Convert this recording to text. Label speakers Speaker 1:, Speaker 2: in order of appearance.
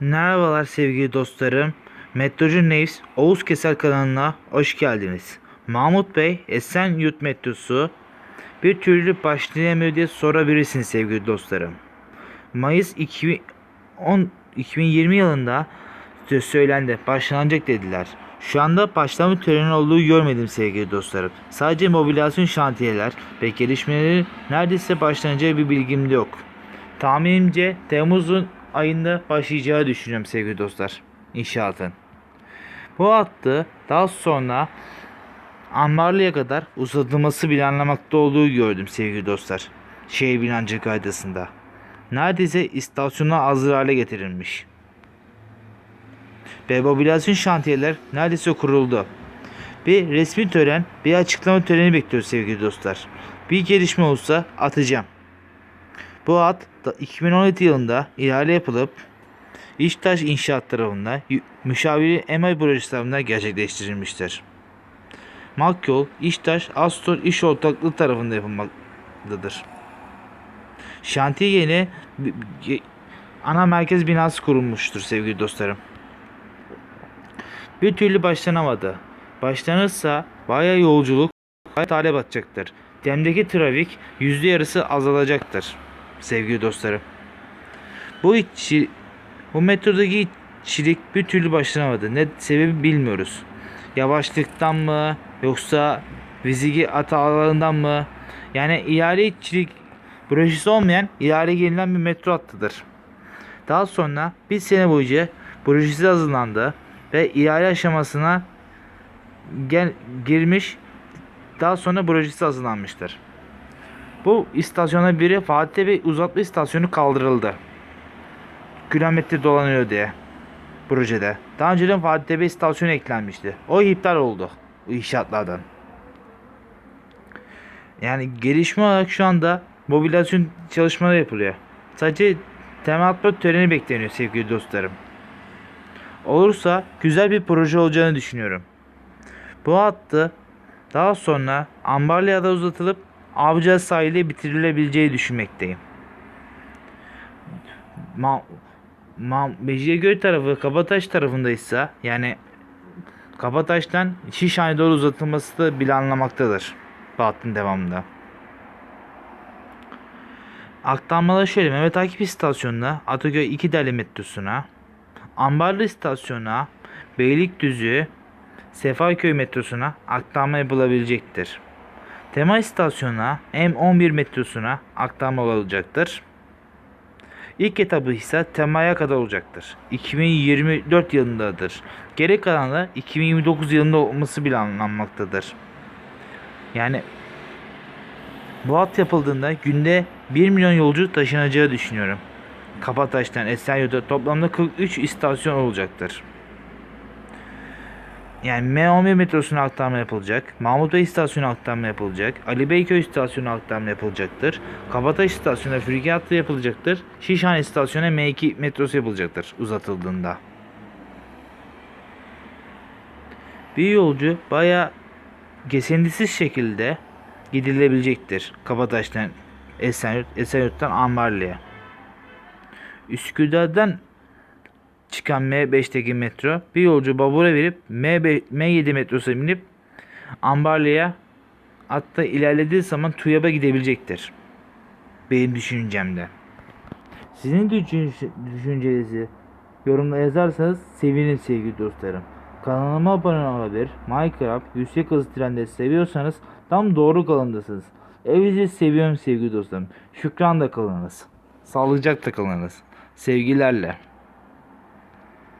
Speaker 1: Merhabalar sevgili dostlarım. Metrocu News Oğuz Keser kanalına hoş geldiniz. Mahmut Bey Esenyurt metrosu bir türlü başlayamıyor diye sorabilirsiniz sevgili dostlarım. Mayıs 2010, 2020 yılında sö- söylendi başlanacak dediler. Şu anda başlama töreni olduğu görmedim sevgili dostlarım. Sadece mobilyasyon şantiyeler ve gelişmeleri neredeyse başlanacağı bir bilgim de yok. Tahminimce Temmuz'un ayında başlayacağı düşünüyorum sevgili dostlar. İnşaatın. Bu hattı daha sonra Ambarlı'ya kadar uzatılması planlamakta olduğu gördüm sevgili dostlar. Şehir binancı kaydasında. Neredeyse istasyona hazır hale getirilmiş. Ve mobilyasyon şantiyeler neredeyse kuruldu. Bir resmi tören, bir açıklama töreni bekliyoruz sevgili dostlar. Bir gelişme olursa atacağım. Bu hat da 2017 yılında ihale yapılıp İştaş İnşaat tarafından müşaviri emel projesi tarafından gerçekleştirilmiştir. Makyol, İştaş, Astor İş Ortaklığı tarafından yapılmaktadır. Şantiye yeni ana merkez binası kurulmuştur sevgili dostlarım. Bir türlü başlanamadı. Başlanırsa bayağı yolculuk, talep atacaktır. Demdeki trafik yüzde yarısı azalacaktır sevgili dostlarım. Bu içi, bu metrodaki içilik bir türlü başlanamadı. Ne sebebi bilmiyoruz. Yavaşlıktan mı yoksa vizigi hatalarından mı? Yani ihale içilik projesi olmayan ihale gelinen bir metro hattıdır. Daha sonra bir sene boyunca projesi hazırlandı ve ihale aşamasına gel, girmiş daha sonra projesi hazırlanmıştır. Bu istasyona biri Fatih Bey uzatma istasyonu kaldırıldı. Kilometre dolanıyor diye projede. Daha önceden Fatih Bey istasyonu eklenmişti. O iptal oldu. Bu inşaatlardan. Yani gelişme olarak şu anda mobilyasyon çalışmaları yapılıyor. Sadece temel atma töreni bekleniyor sevgili dostlarım. Olursa güzel bir proje olacağını düşünüyorum. Bu hattı daha sonra Ambarlı'ya uzatılıp Avcı sahili bitirilebileceği düşünmekteyim. Ma Ma Mecidiyegöl tarafı Kabataş tarafındaysa yani Kabataş'tan Şişhane'ye doğru uzatılması da planlamaktadır. Bu hattın devamında. Aktarmalar şöyle Mehmet Akif istasyonuna Ataköy 2 Deli metrosuna Ambarlı istasyonuna Beylikdüzü Sefaköy metrosuna aktarma yapılabilecektir. Tema istasyonuna M11 metrosuna aktarma olacaktır. İlk etabı ise temaya kadar olacaktır. 2024 yılındadır. Geri kalan da 2029 yılında olması planlanmaktadır. Yani bu hat yapıldığında günde 1 milyon yolcu taşınacağı düşünüyorum. Kapataş'tan Esenyurt'a toplamda 43 istasyon olacaktır. Yani M11 metrosuna aktarma yapılacak. Mahmut Bey istasyonu aktarma yapılacak. Ali Beyköy istasyonu aktarma yapılacaktır. Kabataş istasyonuna Frigi hattı yapılacaktır. Şişhane istasyonuna M2 metrosu yapılacaktır uzatıldığında. Bir yolcu baya kesintisiz şekilde gidilebilecektir. Kabataş'tan Esenyurt, Esenyurt'tan Ambarlı'ya. Üsküdar'dan çıkan M5'teki metro bir yolcu babura verip M5, M7 metrosuna binip Ambarlı'ya hatta ilerlediği zaman TÜYAP'a gidebilecektir. Benim düşüncemde. Sizin düşün- düşüncenizi yorumda yazarsanız sevinirim sevgili dostlarım. Kanalıma abone olabilir. Minecraft yüksek hız trenleri seviyorsanız tam doğru kalındasınız. Evinizi seviyorum sevgili dostlarım. Şükran da kalınız. Sağlıcakla kalınız. Sevgilerle.